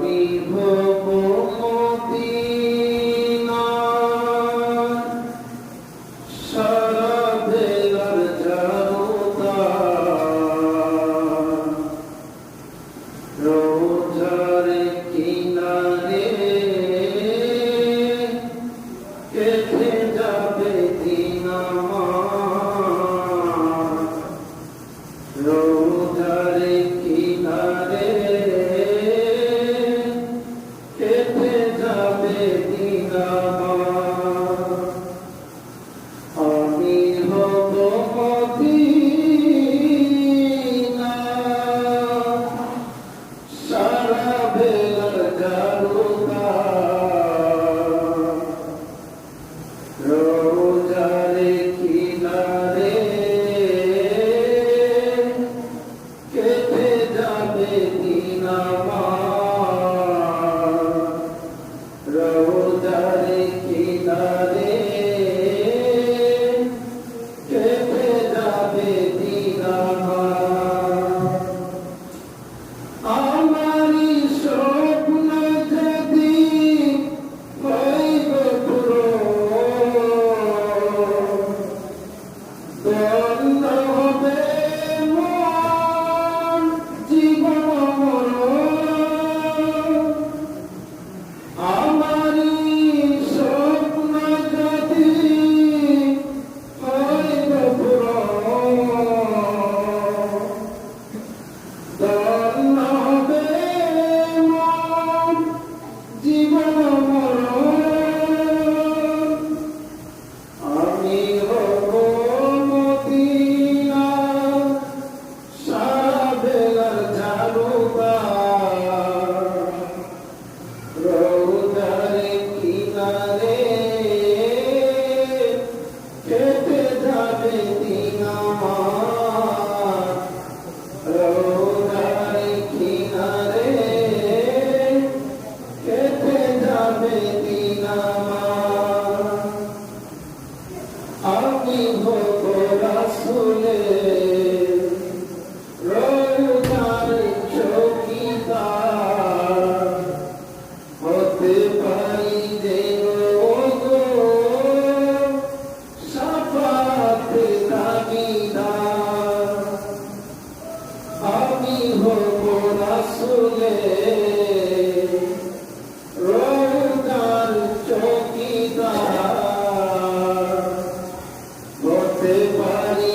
we move. আমি হব রাসুলে রোজার চকিদার হতে পারি যে সাফাতে দাবিদার আমি হব রাসুলে te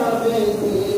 Amém.